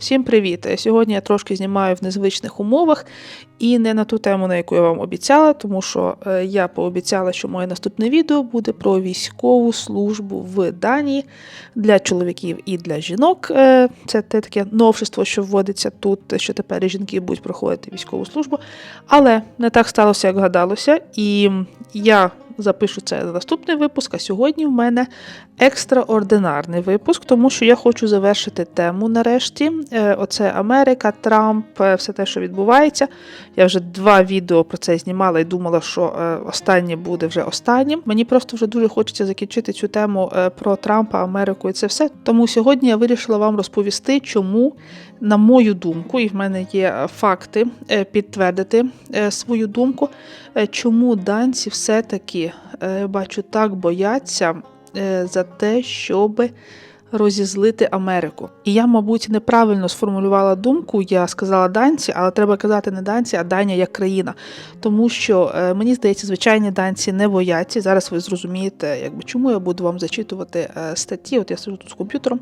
Всім привіт! Сьогодні я трошки знімаю в незвичних умовах і не на ту тему, на яку я вам обіцяла, тому що е, я пообіцяла, що моє наступне відео буде про військову службу в Данії для чоловіків і для жінок. Е, Це те таке новшество, що вводиться тут, що тепер і жінки будуть проходити військову службу. Але не так сталося, як гадалося, і я запишу це на наступний випуск. А сьогодні в мене екстраординарний випуск, тому що я хочу завершити тему нарешті. Е, Оце Америка, Трамп, е, все те, що відбувається. Я вже два відео про це знімала і думала, що е, останнє буде вже останнім. Мені просто вже дуже хочеться закінчити цю тему про Трампа, Америку і це все. Тому сьогодні я вирішила вам розповісти, чому, на мою думку, і в мене є факти підтвердити свою думку, чому данці все-таки е, бачу так бояться е, за те, щоб розізлити Америку. І я, мабуть, неправильно сформулювала думку. Я сказала данці, але треба казати не данці, а Данія як країна. Тому що е, мені здається, звичайні данці не бояться. Зараз ви зрозумієте, якби чому я буду вам зачитувати статті. От я сиджу тут з комп'ютером.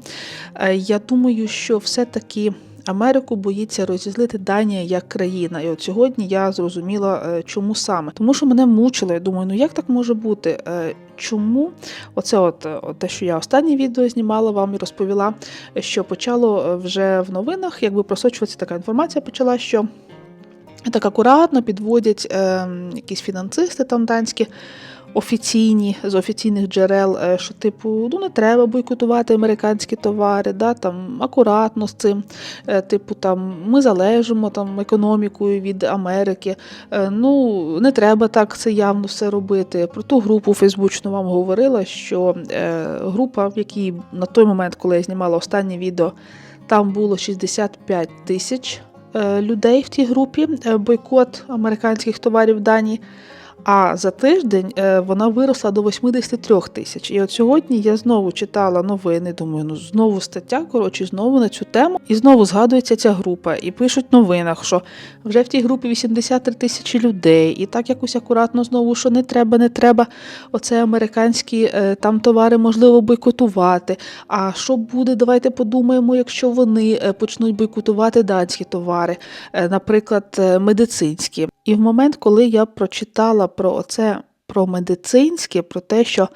Я думаю, що все-таки. Америку боїться розізлити Данія як країна. І от сьогодні я зрозуміла, е, чому саме. Тому що мене мучило. Я думаю, ну як так може бути? Е, Чому оце, от, е, от те, що я останнє відео знімала вам і розповіла, що почало вже в новинах, якби просочуватися така інформація почала, що так акуратно підводять е, якісь фінансисти там данські. Офіційні з офіційних джерел, е, що типу, ну не треба бойкотувати американські товари, да, там акуратно з цим. Е, Типу, там ми залежимо там економікою від Америки. Е, Ну не треба так це явно все робити. Про ту групу Фейсбучну вам говорила, що група, в якій на той момент, коли я знімала останнє відео, там було 65 тисяч людей в тій групі. Бойкот американських товарів в Данії. А за тиждень е, вона виросла до 83 тисяч. І от сьогодні я знову читала новини. Думаю, ну знову стаття, коротше, знову на цю тему. І знову згадується ця група. І пишуть в новинах, що вже в тій групі 83 тисячі людей. І так якось акуратно знову, що не треба, не треба. Оце американські е, там товари можливо бойкотувати. А що буде? Давайте подумаємо, якщо вони е, почнуть бойкотувати данські товари, наприклад, медицинські. І в момент, коли я прочитала про оце про медицинське, про те, що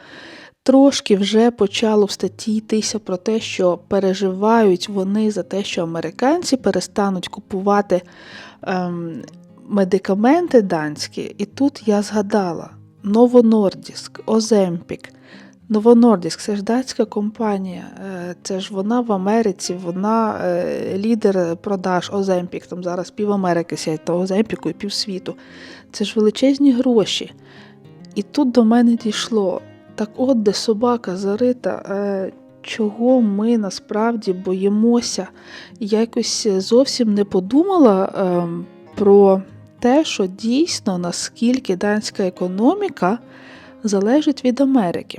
трошки вже почало в статті йтися про те, що переживають вони за те, що американці перестануть купувати ем, медикаменти данські. І тут я згадала Новонордіск, Оземпік. Новонордіск, це ж датська компанія, е, це ж вона в Америці, вона е, лідер продаж Оземпік. Там зараз пів Америки сядь та Оземпіку і пів світу. Це ж величезні гроші. І тут до мене дійшло. Так от, де собака зарита, е, чого ми насправді боїмося? Я якось зовсім не подумала про те, що дійсно наскільки данська економіка залежить від Америки.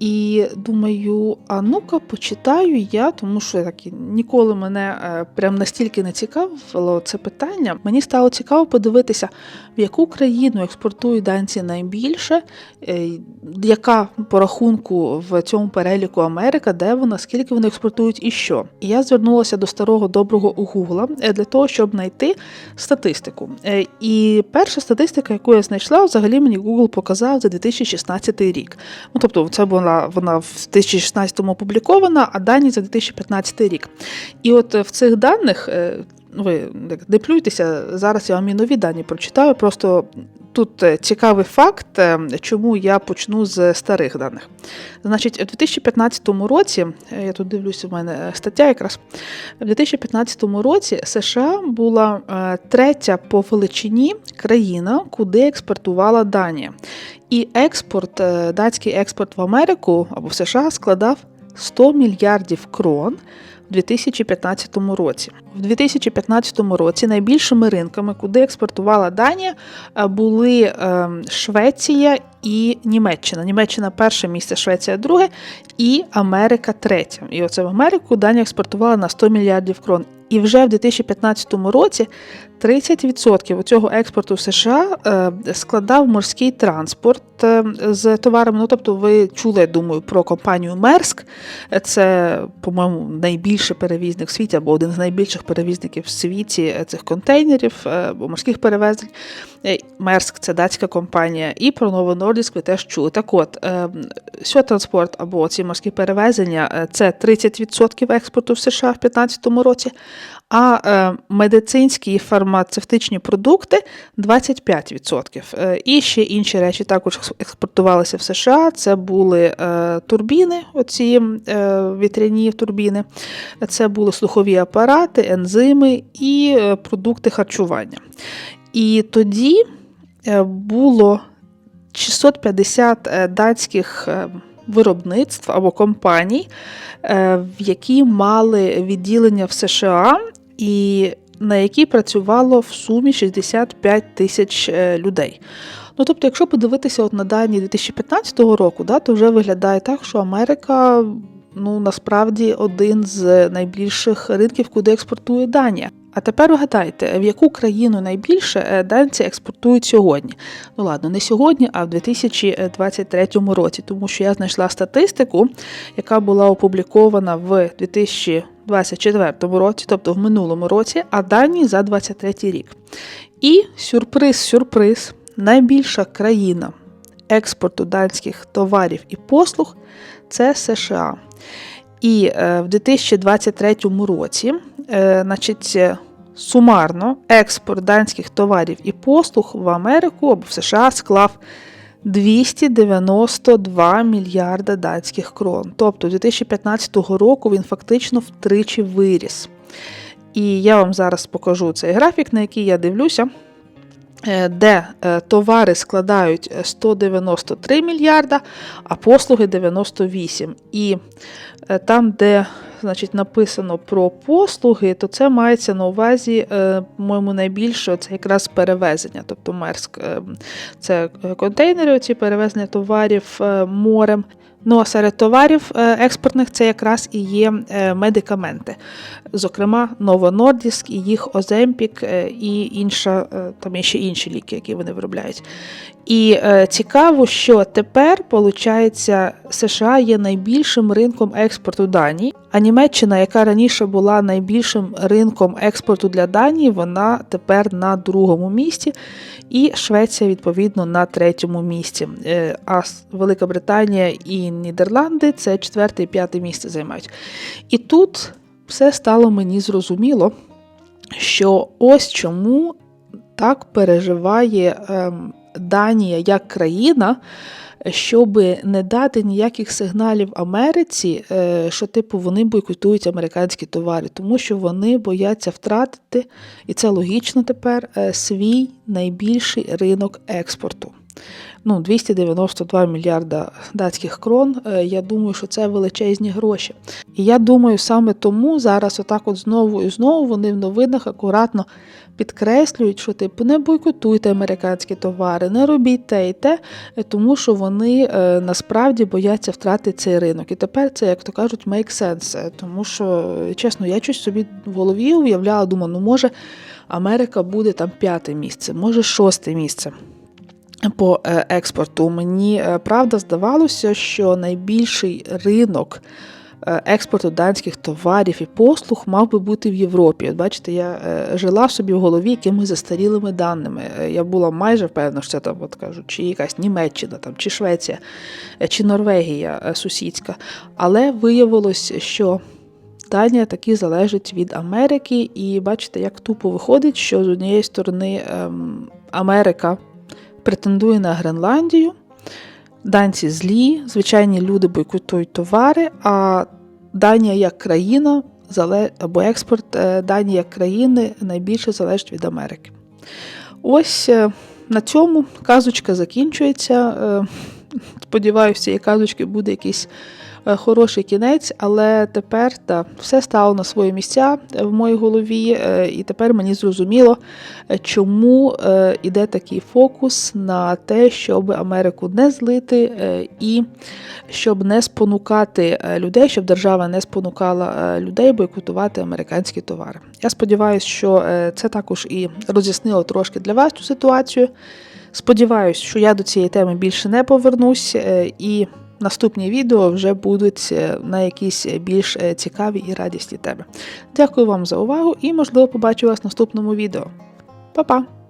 І думаю, а ну-ка почитаю я, тому що так ніколи мене е, прям настільки не цікавило це питання. Мені стало цікаво подивитися, в яку країну експортують данці найбільше, е, яка по рахунку в цьому переліку Америка, де вона, скільки вони експортують і що. І я звернулася до старого доброго у Гугла е, для того, щоб знайти статистику. І перша статистика, яку я знайшла, взагалі мені Google показав за 2016 рік. Ну, тобто, це була вона в 2016-му опублікована, а дані за 2015 рік. І от е, в цих даних. Ви не плюйтеся, зараз я вам і нові дані прочитаю. Просто тут е, цікавий факт, е, чому я почну з старих даних. Значить, у 2015 році, е, я тут дивлюся, в мене стаття якраз. В 2015 році США була третя по величині країна, куди експортувала Данія. І експорт, датський експорт в Америку або в США складав 100 мільярдів крон. У 2015 році. В 2015 році найбільшими ринками, куди експортувала Данія, е, були е, Швеція і Німеччина. Німеччина перше місце, Швеція друге, і Америка третє. І оце в Америку Данія експортувала на 100 мільярдів крон. І вже в 2015 році 30% цього експорту в США е, складав морський транспорт е, з товарами. Ну, тобто, ви чули, я думаю, про компанію Мерск. Це, по-моєму, найбільший перевізник в світі або один з найбільших перевізників в світі цих контейнерів або морських перевезень. Мерск це датська компанія, і про Нову Нордіск ви теж чули. Так от, Сьотранспорт або ці морські перевезення це 30% експорту в США в 2015 році а е, медицинські і фармацевтичні продукти 25%. Е, і ще інші речі також експортувалися в США. Це були е, турбіни, оці вітряні турбіни, це були слухові апарати, ензими і продукти харчування. І тоді було 650 датських виробництв або компаній, які мали відділення в США і на якій працювало в сумі 65 тисяч е, людей. Ну тобто, якщо подивитися от на дані 2015 року, да, то вже виглядає так, що Америка ну насправді один з найбільших ринків, куди експортує Данія. А тепер вгадайте, в яку країну найбільше е, данці експортують сьогодні? Ну ладно, не сьогодні, а в 2023 році, тому що я знайшла статистику, яка була опублікована в 2024 році, тобто в минулому році, а дані за 2023 рік. І сюрприз-сюрприз, найбільша країна експорту данських товарів і послуг це США. І е, в 2023 році, е, значить, сумарно експорт данських товарів і послуг в Америку або в США склав 292 мільярда датських крон. Тобто 2015 року він фактично втричі виріс. І я вам зараз покажу цей графік, на який я дивлюся. Е, де е, товари складають 193 мільярда, а послуги 98. І е, там, де значить, написано про послуги, то це мається на увазі, по-моєму, найбільше це якраз перевезення. Тобто Мерск це контейнери, оці перевезення товарів морем. Ну а серед товарів експортних це якраз і є медикаменти, зокрема Nordisk і їх Оземпік і інша, там ще інші ліки, які вони виробляють. І е, цікаво, що тепер, виходить, США є найбільшим ринком експорту Данії, Німеччина, яка раніше була найбільшим ринком експорту для Данії, вона тепер на другому місці, і Швеція, відповідно, на третьому місці. Е, а Велика Британія і Нідерланди це четверте і п'яте місце займають. І тут все стало мені зрозуміло, що ось чому так переживає ем, Данія як країна, щоб не дати ніяких сигналів Америці, е, що типу вони бойкотують американські товари, тому що вони бояться втратити, і це логічно тепер, е, свій найбільший ринок експорту ну, 292 мільярда датських крон. Е, я думаю, що це величезні гроші. І я думаю, саме тому зараз, отак, от знову і знову, вони в новинах акуратно підкреслюють, що типу не бойкотуйте американські товари, не робіть те і те, е, тому що вони е, насправді бояться втратити цей ринок. І тепер це, як то кажуть, make sense. Тому що, чесно, я щось собі в голові уявляла, думаю, ну може Америка буде там п'яте місце, може шосте місце по е, експорту. Мені е, правда здавалося, що найбільший ринок е, експорту данських товарів і послуг мав би бути в Європі. От Бачите, я жила собі в голові якимись застарілими даними. Я була майже впевнена, що це там, от кажуть, чи якась Німеччина, там, чи Швеція, чи Норвегія сусідська. Але виявилось, що. Данія таки залежить від Америки, і бачите, як тупо виходить, що з однієї сторони ем, Америка претендує на Гренландію. Данці злі, звичайні люди бойкотують товари, а Данія як країна або експорт е, Данії як країни найбільше залежить від Америки. Ось е, на цьому казочка закінчується. Е, сподіваюся, і казочки буде якийсь хороший кінець, але тепер та, все стало на свої місця е, в моїй голові, е, і тепер мені зрозуміло, е, чому е, іде такий фокус на те, щоб Америку не злити е, і щоб не спонукати е, людей, щоб держава не спонукала е, людей бойкотувати американські товари. Я сподіваюся, що е, це також і роз'яснило трошки для вас цю ситуацію. Сподіваюсь, що я до цієї теми більше не повернусь, е, і наступні відео вже будуть е, на якісь більш е, цікаві і радісні теми. Дякую вам за увагу і, можливо, побачу вас в наступному відео. Па-па!